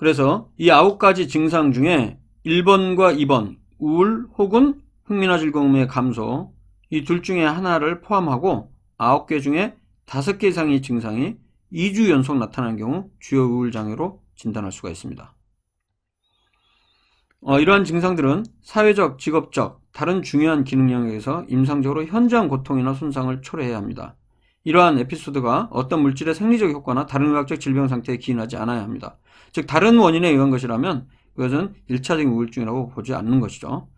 그래서 이 아홉 가지 증상 중에 1번과 2번 우울 혹은 흥미나 즐거움의 감소 이 둘 중에 하나를 포함하고 9개 중에 5개 이상의 증상이 2주 연속 나타나는 경우 주요 우울 장애로 진단할 수가 있습니다. 어, 이러한 증상들은 사회적, 직업적, 다른 중요한 기능 영역에서 임상적으로 현저한 고통이나 손상을 초래해야 합니다. 이러한 에피소드가 어떤 물질의 생리적 효과나 다른 의학적 질병 상태에 기인하지 않아야 합니다. 즉 다른 원인에 의한 것이라면 그것은 1차적인 우울증이라고 보지 않는 것이죠.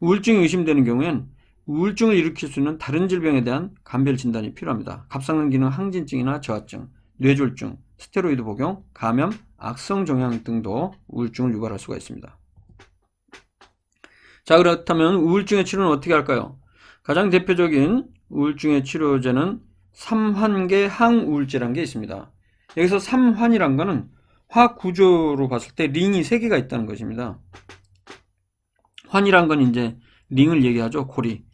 우울증이 의심되는 경우엔 우울증을 일으킬 수 있는 다른 질병에 대한 감별 진단이 필요합니다. 갑상선 기능 항진증이나 저하증, 뇌졸중, 스테로이드 복용, 감염, 악성 종양 등도 우울증을 유발할 수가 있습니다. 자 그렇다면 우울증의 치료는 어떻게 할까요? 가장 대표적인 우울증의 치료제는 삼환계 항우울제라는 게 있습니다. 여기서 삼환이란 거는 화학 구조로 봤을 때 링이 3개가 있다는 것입니다. 환이란 건 이제 링을 얘기하죠. 고리.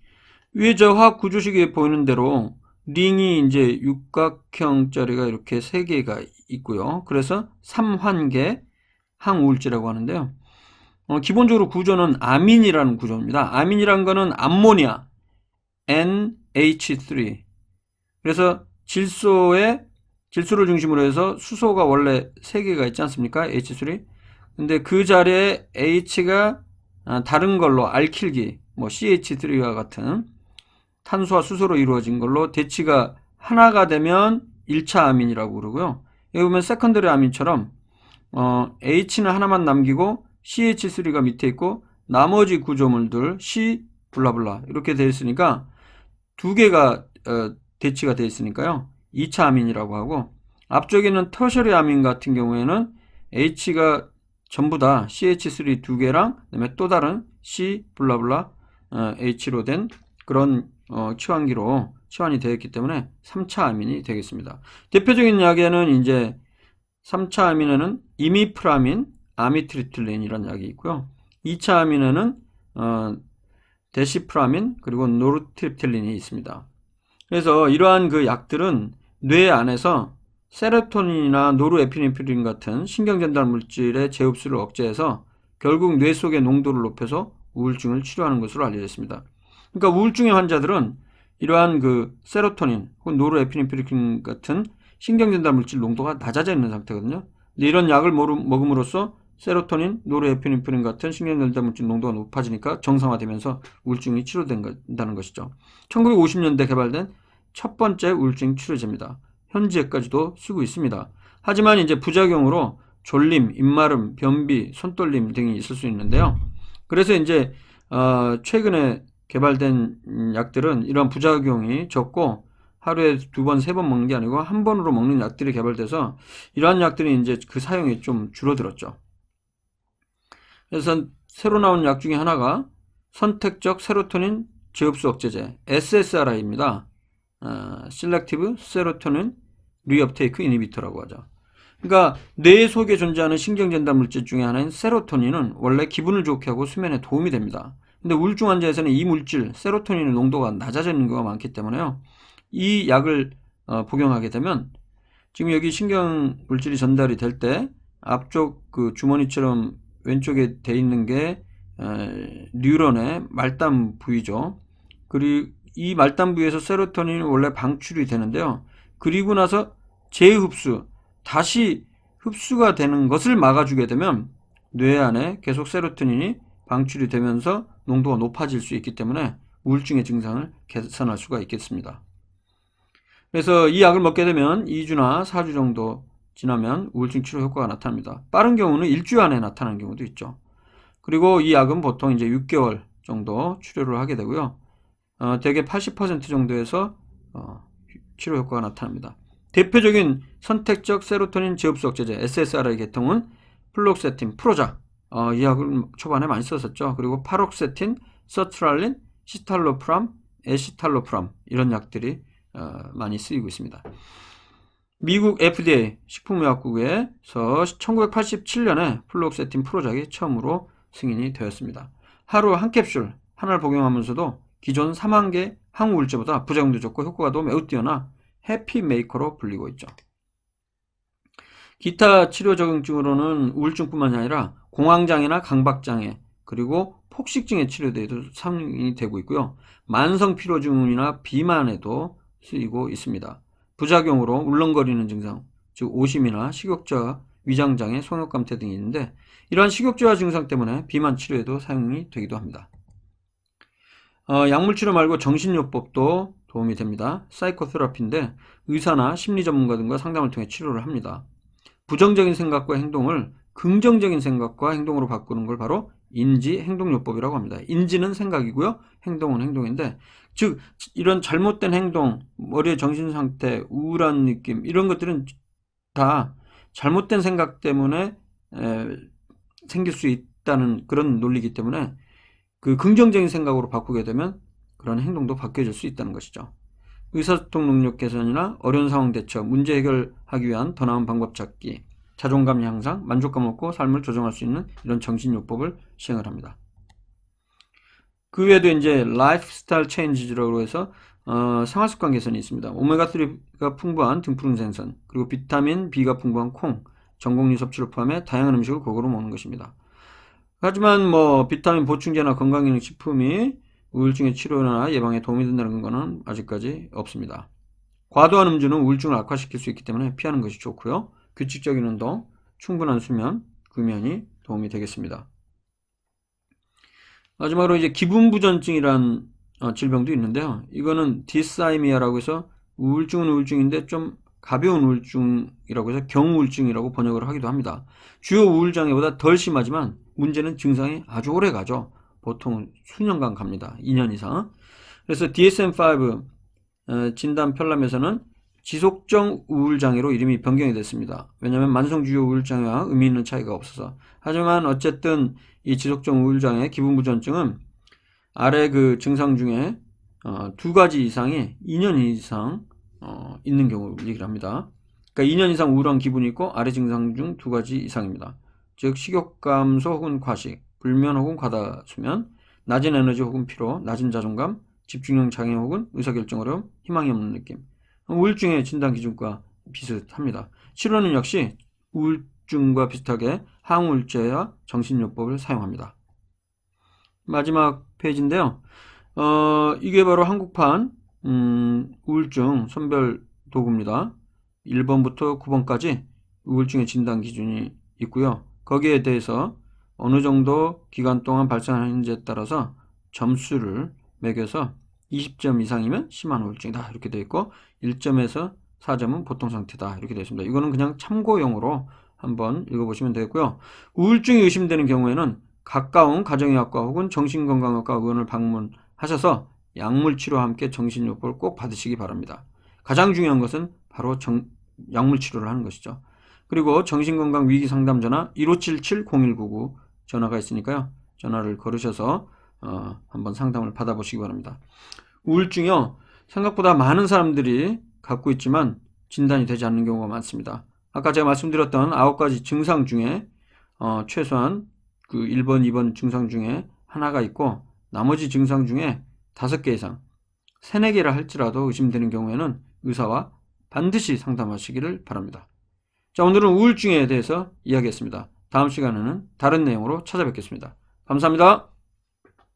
위에 저 화학 구조식에 보이는 대로 링이 이제 육각형짜리가 이렇게 3개가 있고요. 그래서 삼환계 항우울제라고 하는데요. 어, 기본적으로 구조는 아민이라는 구조입니다. 아민이란 거는 암모니아 NH3 그래서 질소에 질소를 중심으로 해서 수소가 원래 3개가 있지 않습니까? H3 근데 그 자리에 H가 아, 다른 걸로 알킬기 뭐 CH3와 같은 탄소와 수소로 이루어진 걸로 대치가 하나가 되면 1차 아민이라고 그러고요. 여기 보면 세컨더리 아민처럼 어, H는 하나만 남기고 CH3가 밑에 있고 나머지 구조물들 C 블라블라 이렇게 되어 있으니까 두 개가 어, 대치가 되어 있으니까요. 2차 아민이라고 하고 앞쪽에 있는 터셔리 아민 같은 경우에는 H가 전부 다 CH3 두 개랑 그다음에 또 다른 C 블라블라 어, H로 된 그런 어, 치환기로 치환이 되어 있기 때문에 3차 아민이 되겠습니다. 대표적인 약에는 이제 3차 아민에는 이미프라민, 아미트리틀린이라는 약이 있고요. 2차 아민에는 어, 데시프라민 그리고 노르트립텔린이 있습니다. 그래서 이러한 그 약들은 뇌 안에서 세로토닌이나 노르에피네프린 같은 신경전달 물질의 재흡수를 억제해서 결국 뇌 속의 농도를 높여서 우울증을 치료하는 것으로 알려졌습니다. 그러니까 우울증의 환자들은 이러한 그 세로토닌 혹은 노르에피네프린 같은 신경전달 물질 농도가 낮아져 있는 상태거든요. 근데 이런 약을 먹음으로써 세로토닌, 노르에피네프린 같은 신경전달 물질 농도가 높아지니까 정상화되면서 우울증이 치료된다는 것이죠. 1950년대 개발된 첫 번째 우울증 치료제입니다. 현재까지도 쓰고 있습니다. 하지만 이제 부작용으로 졸림, 입마름, 변비, 손떨림 등이 있을 수 있는데요. 그래서 이제 어 최근에 개발된 약들은 이런 부작용이 적고 하루에 두 번, 세 번 먹는 게 아니고 한 번으로 먹는 약들이 개발돼서 이러한 약들이 이제 그 사용이 좀 줄어들었죠. 그래서 새로 나온 약 중에 하나가 선택적 세로토닌 재흡수 억제제 SSRI입니다. 어, Selective Serotonin Reuptake Inhibitor라고 하죠. 그러니까 뇌 속에 존재하는 신경전달 물질 중에 하나인 세로토닌은 원래 기분을 좋게 하고 수면에 도움이 됩니다. 근데 우울증 환자에서는 이 물질 세로토닌의 농도가 낮아지는 경우가 많기 때문에요. 이 약을 어, 복용하게 되면 지금 여기 신경 물질이 전달이 될 때 앞쪽 그 주머니처럼 왼쪽에 돼 있는 게 에, 뉴런의 말단 부위죠. 그리고 이 말단 부위에서 세로토닌이 원래 방출이 되는데요. 그리고 나서 재흡수, 다시 흡수가 되는 것을 막아주게 되면 뇌 안에 계속 세로토닌이 방출이 되면서 농도가 높아질 수 있기 때문에 우울증의 증상을 개선할 수가 있겠습니다. 그래서 이 약을 먹게 되면 2주나 4주 정도 지나면 우울증 치료 효과가 나타납니다. 빠른 경우는 일주일 안에 나타나는 경우도 있죠. 그리고 이 약은 보통 이제 6개월 정도 치료를 하게 되고요. 어, 대개 80% 정도에서 어, 치료 효과가 나타납니다. 대표적인 선택적 세로토닌 재흡수 억제제 SSRI 계통은 플록세틴, 프로자 어, 이 약을 초반에 많이 썼었죠. 그리고 파록세틴, 서트랄린, 시탈로프람, 에시탈로프람 이런 약들이 어, 많이 쓰이고 있습니다. 미국 FDA 식품의약국에서 1987년에 플록세틴 프로작이 처음으로 승인이 되었습니다. 하루 한 캡슐 하나를 복용하면서도 기존 3만 개 항우 울제보다 부작용도 적고 효과도 매우 뛰어나 해피 메이커로 불리고 있죠. 기타 치료 적응증으로는 우울증뿐만이 아니라 공황장애나 강박장애 그리고 폭식증의 치료에도 사용이 되고 있고요. 만성 피로증이나 비만에도 쓰이고 있습니다. 부작용으로 울렁거리는 증상, 즉 오심이나 식욕저하, 위장장애, 성욕감퇴 등이 있는데 이러한 식욕저하 증상 때문에 비만 치료에도 사용이 되기도 합니다. 어, 약물 치료 말고 정신요법도 도움이 됩니다. 사이코테라피인데 의사나 심리 전문가 등과 상담을 통해 치료를 합니다. 부정적인 생각과 행동을 긍정적인 생각과 행동으로 바꾸는 걸 바로 인지 행동요법이라고 합니다. 인지는 생각이고요. 행동은 행동인데 즉 이런 잘못된 행동, 머리의 정신 상태, 우울한 느낌 이런 것들은 다 잘못된 생각 때문에 에, 생길 수 있다는 그런 논리이기 때문에 그 긍정적인 생각으로 바꾸게 되면 그런 행동도 바뀌어질 수 있다는 것이죠. 의사소통 능력 개선이나 어려운 상황 대처, 문제 해결하기 위한 더 나은 방법 찾기, 자존감 향상, 만족감 얻고 삶을 조정할 수 있는 이런 정신요법을 시행을 합니다. 그 외에도 이제 라이프스타일 체인지라고 해서 어, 생활습관 개선이 있습니다. 오메가3가 풍부한 등푸른 생선, 그리고 비타민 B가 풍부한 콩, 전곡류 섭취를 포함해 다양한 음식을 골고루 먹는 것입니다. 하지만 뭐 비타민 보충제나 건강기능식품이 우울증의 치료나 예방에 도움이 된다는 것은 아직까지 없습니다. 과도한 음주는 우울증을 악화시킬 수 있기 때문에 피하는 것이 좋고요. 규칙적인 운동, 충분한 수면, 금연이 도움이 되겠습니다. 마지막으로 이제 기분부전증이란 어, 질병도 있는데요. 이거는 디사이미아라고 해서 우울증은 우울증인데 좀 가벼운 우울증이라고 해서 경우울증이라고 번역을 하기도 합니다. 주요 우울장애보다 덜 심하지만 문제는 증상이 아주 오래 가죠. 보통 수년간 갑니다. 2년 이상. 그래서 DSM-5 어, 진단 편람에서는 지속적 우울장애로 이름이 변경이 됐습니다. 왜냐하면 만성주요 우울장애와 의미 있는 차이가 없어서. 하지만 어쨌든 이 지속적 우울장애, 기분부전증은 아래 그 증상 중에 어, 두 가지 이상이 2년 이상 어, 있는 경우를 얘기를 합니다. 그러니까 2년 이상 우울한 기분이 있고 아래 증상 중 두 가지 이상입니다. 즉 식욕 감소 혹은 과식, 불면 혹은 과다 수면, 낮은 에너지 혹은 피로, 낮은 자존감, 집중력 장애 혹은 의사결정 어려움, 희망이 없는 느낌. 우울증의 진단 기준과 비슷합니다. 치료는 역시 우울증과 비슷하게 항우울제와 정신요법을 사용합니다. 마지막 페이지인데요. 어, 이게 바로 한국판 음, 우울증 선별 도구입니다. 1번부터 9번까지 우울증의 진단 기준이 있고요. 거기에 대해서 어느 정도 기간 동안 발생하는지에 따라서 점수를 매겨서 20점 이상이면 심한 우울증이다 이렇게 되어 있고 1점에서 4점은 보통 상태다 이렇게 되어 있습니다. 이거는 그냥 참고용으로 한번 읽어보시면 되겠고요. 우울증이 의심되는 경우에는 가까운 가정의학과 혹은 정신건강학과 의원을 방문하셔서 약물 치료와 함께 정신요법을 꼭 받으시기 바랍니다. 가장 중요한 것은 바로 정, 약물 치료를 하는 것이죠. 그리고 정신건강 위기 상담 전화 1577-0199 전화가 있으니까요. 전화를 걸으셔서 어, 한번 상담을 받아보시기 바랍니다. 우울증이요. 생각보다 많은 사람들이 갖고 있지만 진단이 되지 않는 경우가 많습니다. 아까 제가 말씀드렸던 9가지 증상 중에 어, 최소한 그 1번, 2번 증상 중에 하나가 있고 나머지 증상 중에 5개 이상, 3, 4개라 할지라도 의심되는 경우에는 의사와 반드시 상담하시기를 바랍니다. 자, 오늘은 우울증에 대해서 이야기했습니다. 다음 시간에는 다른 내용으로 찾아뵙겠습니다. 감사합니다.